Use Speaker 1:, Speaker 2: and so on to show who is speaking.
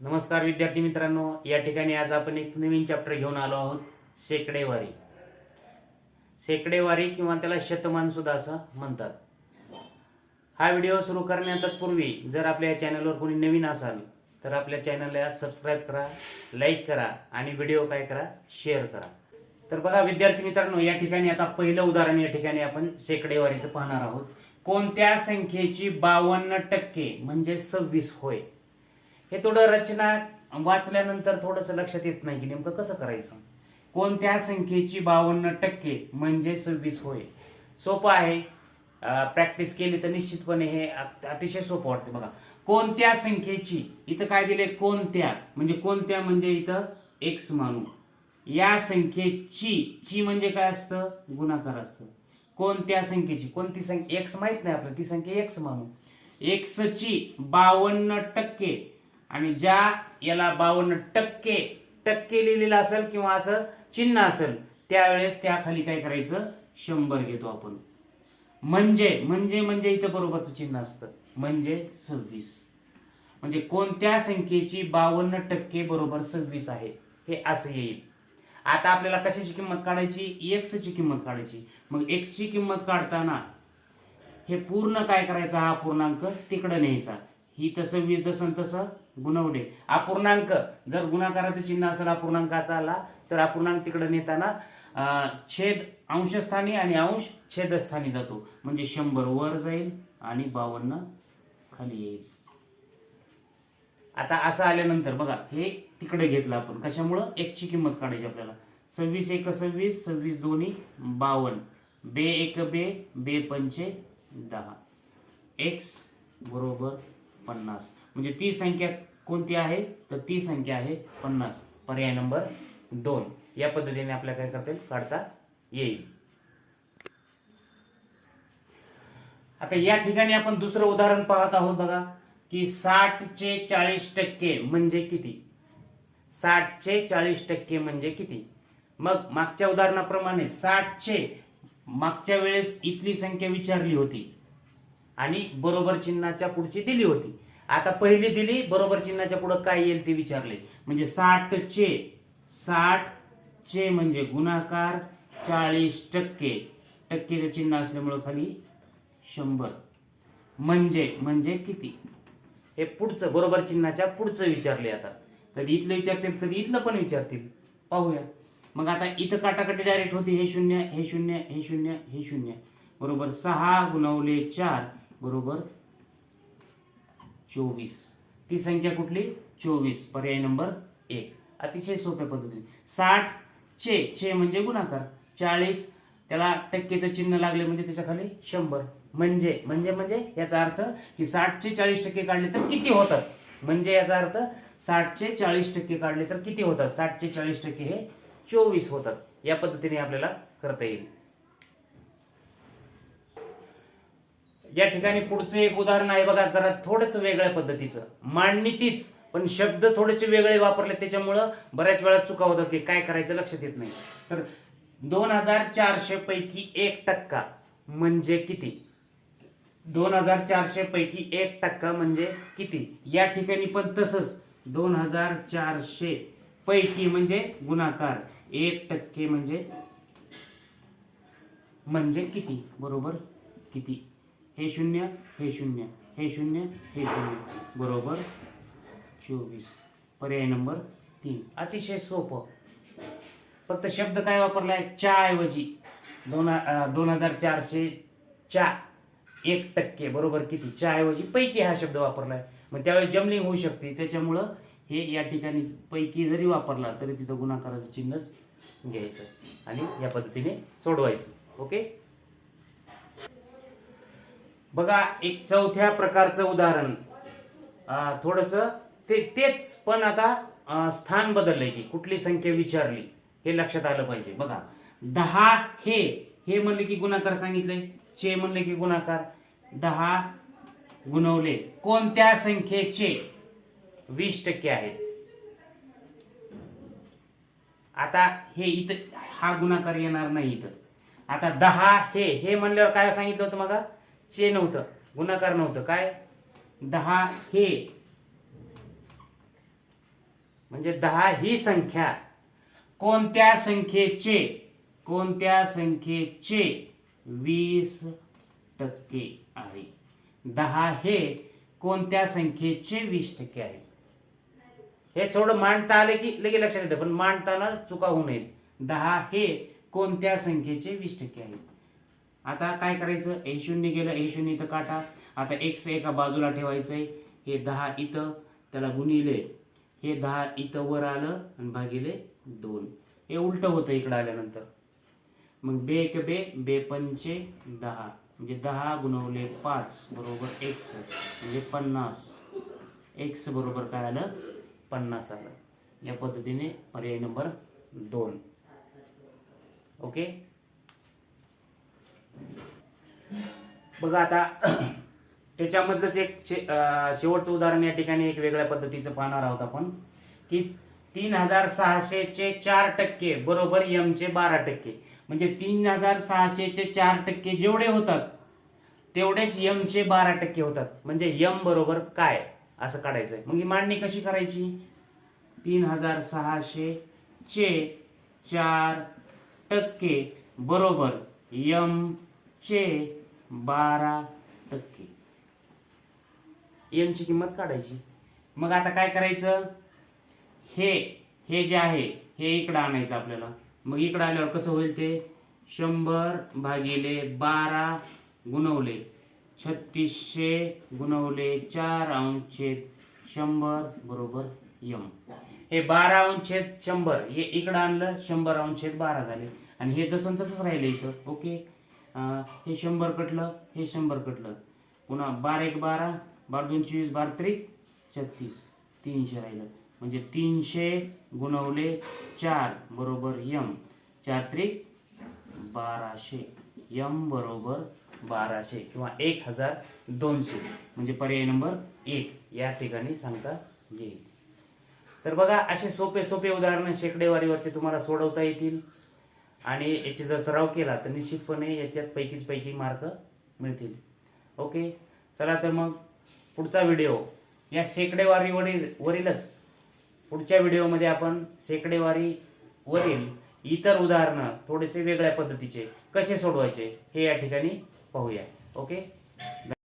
Speaker 1: नमस्कार विद्यार्थी मित्रांनो या ठिकाणी आज आपण एक नवीन चॅप्टर घेऊन आलो आहोत शेकडेवारी. शेकडेवारी किंवा त्याला शतमान सुद्धा असं म्हणतात. हा व्हिडिओ सुरू करण्यापूर्वी जर आपल्या या चॅनलवर कोणी नवीन असाल तर आपल्या चॅनलला सबस्क्राईब करा लाईक करा आणि व्हिडिओ काय करा शेअर करा. तर बघा विद्यार्थी मित्रांनो या ठिकाणी आता पहिलं उदाहरण या ठिकाणी आपण शेकडेवारीचं पाहणार आहोत. कोणत्या संख्येची बावन्न टक्के म्हणजे सव्वीस होय. हे थोडं रचना वाचल्यानंतर थोडंसं लक्षात येत नाही की नेमकं कसं करायचं. कोणत्या संख्येची बावन्न टक्के म्हणजे सव्वीस होय. सोपं आहे. प्रॅक्टिस केली तर निश्चितपणे हे अतिशय सोपं वाटते बघा. कोणत्या संख्येची इथं काय दिले कोणत्या म्हणजे कोणत्या म्हणजे इथं एक्स मानू या संख्येची ची म्हणजे काय असतं? गुणाकार असतं. कोणत्या संख्येची? कोणती संख्या? एक्स माहीत नाही आपल्याला. ती संख्या एक्स मानू एक्सची बावन्न टक्के. आणि ज्या याला बावन्न टक्के टक्के लिहिलेलं असेल किंवा असं चिन्ह असेल त्यावेळेस त्या खाली काय करायचं? शंभर घेतो आपण. म्हणजे म्हणजे म्हणजे इथं बरोबरचं चिन्ह असतं. म्हणजे सव्वीस. म्हणजे कोणत्या संख्येची बावन्न टक्के बरोबर सव्वीस आहे? हे असं येईल. आता आपल्याला कशाची किंमत काढायची? एक्स ची किंमत काढायची. मग एक्स ची किंमत काढताना हे पूर्ण काय करायचा? हा अपूर्णांक तिकडं न्यायचा. ही तसं वीस जसं तसं गुणवणे अपूर्णांक जर गुणाकाराचं चिन्ह असेल अपूर्णांकात आला तर अपूर्णांक तिकडे नेताना छेद अंशस्थानी आणि अंश छेदस्थानी जातो. म्हणजे शंभर वर जाईल आणि बावन्न खाली येईल. आता असं आल्यानंतर बघा हे तिकडे घेतलं आपण. कशामुळं? एकची किंमत काढायची आपल्याला. सव्वीस एक सव्वीस सव्वीस दोन्ही बावन्न. बे एक बे बे पंचे दहा. एक्स बरोबर पन्नास. म्हणजे ती संख्या कोणती आहे? तर ती संख्या आहे पन्नास. पर्याय नंबर दोन. या पद्धतीने आपल्या काय करता येईल? काढता येईल. आता या ठिकाणी आपण दुसरं उदाहरण पाहत आहोत बघा. की साठचे चाळीस टक्के म्हणजे किती? साठचे चाळीस टक्के म्हणजे किती? मग मागच्या उदाहरणाप्रमाणे साठचे मागच्या वेळेस इथली संख्या विचारली होती आणि बरोबर चिन्हाच्या पुढची दिली होती. आता पहिली दिली बरोबर चिन्हाच्या पुढे काय येईल ते विचारले. म्हणजे साठचे साठ चे म्हणजे गुणाकार चाळीस टक्के. टक्केचं चिन्ह असल्यामुळं खाली शंभर. म्हणजे म्हणजे किती? हे पुढचं बरोबर चिन्हाच्या पुढचं विचारले आता. कधी इथलं विचारतील कधी इथलं पण विचारतील. पाहूया. मग आता इथं काटाकाटी डायरेक्ट होती हे शून्य हे शून्य हे शून्य हे शून्य. बरोबर सहा गुणवले चार बरोबर चोवीस. ती संख्या कुठली? चोवीस. पर्याय नंबर एक. अतिशय सोप्या पद्धतीने. साठ चे चे म्हणजे गुणाकार. चाळीस त्याला टक्केचं चिन्ह लागले म्हणजे त्याच्याखाली शंभर. म्हणजे म्हणजे म्हणजे याचा अर्थ की साठचे चाळीस टक्के काढले तर किती होतात? म्हणजे याचा अर्थ साठचे चाळीस टक्के काढले तर किती होतात? साठचे चाळीस टक्के हे चोवीस होतात. या पद्धतीने आपल्याला करता येईल. या ठिकाणी पुढचं एक उदाहरण आहे बघा जरा थोडंच वेगळ्या पद्धतीचं. मांडणी तीच पण शब्द थोडेसे वेगळे वापरले त्याच्यामुळं बऱ्याच वेळा चुका होतात की काय करायचं लक्षात येत नाही. तर दोन हजार चारशे पैकी एक टक्का म्हणजे किती? दोन हजार चारशे पैकी एक टक्का म्हणजे किती? या ठिकाणी पण तसंच दोन हजार चारशे पैकी म्हणजे गुणाकार. एक टक्के म्हणजे म्हणजे किती? बरोबर? किती? हे शून्य हे शून्य हे शून्य हे शून्य. बरोबर? चोवीस. पर्याय नंबर तीन. अतिशय सोपं. फक्त शब्द काय वापरलाय? च्या ऐवजी. दोन दोन हजार चारशे च्या. एक टक्के बरोबर किती? चहाऐवजी ऐवजी पैकी हा शब्द वापरलाय. मग त्यावेळी जमलिंग होऊ शकते. त्याच्यामुळं हे या ठिकाणी पैकी जरी वापरला तरी तिथं गुणाकाराचं चिन्हच घ्यायचं आणि या पद्धतीने सोडवायचं. ओके? बघा एक चौथ्या प्रकारचं उदाहरण. थोडस ते तेच पण आता स्थान बदललंय की कुठली संख्या विचारली हे लक्षात आलं पाहिजे. बघा दहा हे हे म्हणले की गुणाकार सांगितले चे म्हणले की गुणाकार दहा गुणवले. कोणत्या संख्येचे? वीस टक्के आहेत आता हे इथं हा गुणाकार येणार नाही इथं. आता दहा हे हे म्हणल्यावर काय सांगितलं होतं मग? चे नव्हतं. गुणाकार नव्हतं. काय? दहा हे. म्हणजे दहा ही संख्या. कोणत्या संख्येचे? कोणत्या संख्येचे? वीस टक्के आहे. दहा हे कोणत्या संख्येचे वीस टक्के आहे? हे थोडं मांडता आले की लगे लक्षात येतं पण मांडताना चुका होऊ नयेत. दहा हे कोणत्या संख्येचे वीस टक्के आहे? आता काय करायचं? हे शून्य गेलं हे शून्य इथं काटा. आता एक्स एका बाजूला ठेवायचंय हे दहा इथं त्याला गुणिले. हे दहा इथं वर आलं आणि भागिले दोन. हे उलट होतं इकडं आल्यानंतर. मग बे एक बे बे पंचे दहा. म्हणजे दहा गुणवले पाच बरोबर एक्स. म्हणजे पन्नास. एक्स बरोबर काय आलं? पन्नास आलं. या पद्धतीने पर्याय नंबर दोन. ओके? बघा आता त्याच्यामधलंच एक शे शेवटचं उदाहरण या ठिकाणी एक वेगळ्या पद्धतीचं पाहणार आहोत आपण. की तीन हजार सहाशेचे चार टक्के बरोबर यमचे बारा टक्के. म्हणजे तीन हजार सहाशेचे चार टक्के जेवढे होतात तेवढेच यमचे बारा टक्के होतात. म्हणजे यम बरोबर काय असं काढायचंय. मग ही मांडणी कशी करायची? तीन हजार सहाशे चे चार टक्के बरोबर यम चे बारा टक्के. यमची किंमत काढायची. मग आता काय करायचं? हे हे जे आहे हे इकडं आणायचं आपल्याला. मग इकडं आल्यावर कसं होईल ते? शंभर भागिले बारा गुणवले. छत्तीसशे गुणवले चार अंशछेद शंभर बरोबर यम. हे बारा अंशेत शंभर. हे इकडं आणलं शंभर अंशछेद बारा झाले. आणि हे जसं तसंच राहिलं इथं. ओके? हे शंभर कटलं हे शंभर कटलं. पुन्हा बारा एक बारा बारा दोन चोवीस बारा त्रिक छत्तीस. तीनशे राहिलं. म्हणजे तीनशे गुणवले चार बरोबर यम. चार त्रिक बाराशे. यम बरोबर बाराशे किंवा एक हजार दोनशे. म्हणजे पर्याय नंबर एक. या ठिकाणी सांगता येईल. तर बघा असे सोपे सोपे उदाहरणं शेकडेवारीवरचे तुम्हाला सोडवता येतील. आणि याची जर सराव केला तर निश्चितपणे याच्यात पैकीच पैकी मार्क मिळतील. ओके? चला तर मग पुढचा व्हिडिओ. या शेकडेवारीवरील वरीलच. पुढच्या व्हिडिओमध्ये आपण शेकडेवारी वरील इतर उदाहरणं थोडेसे वेगळ्या पद्धतीचे कसे सोडवायचे हे या ठिकाणी पाहूया. ओके?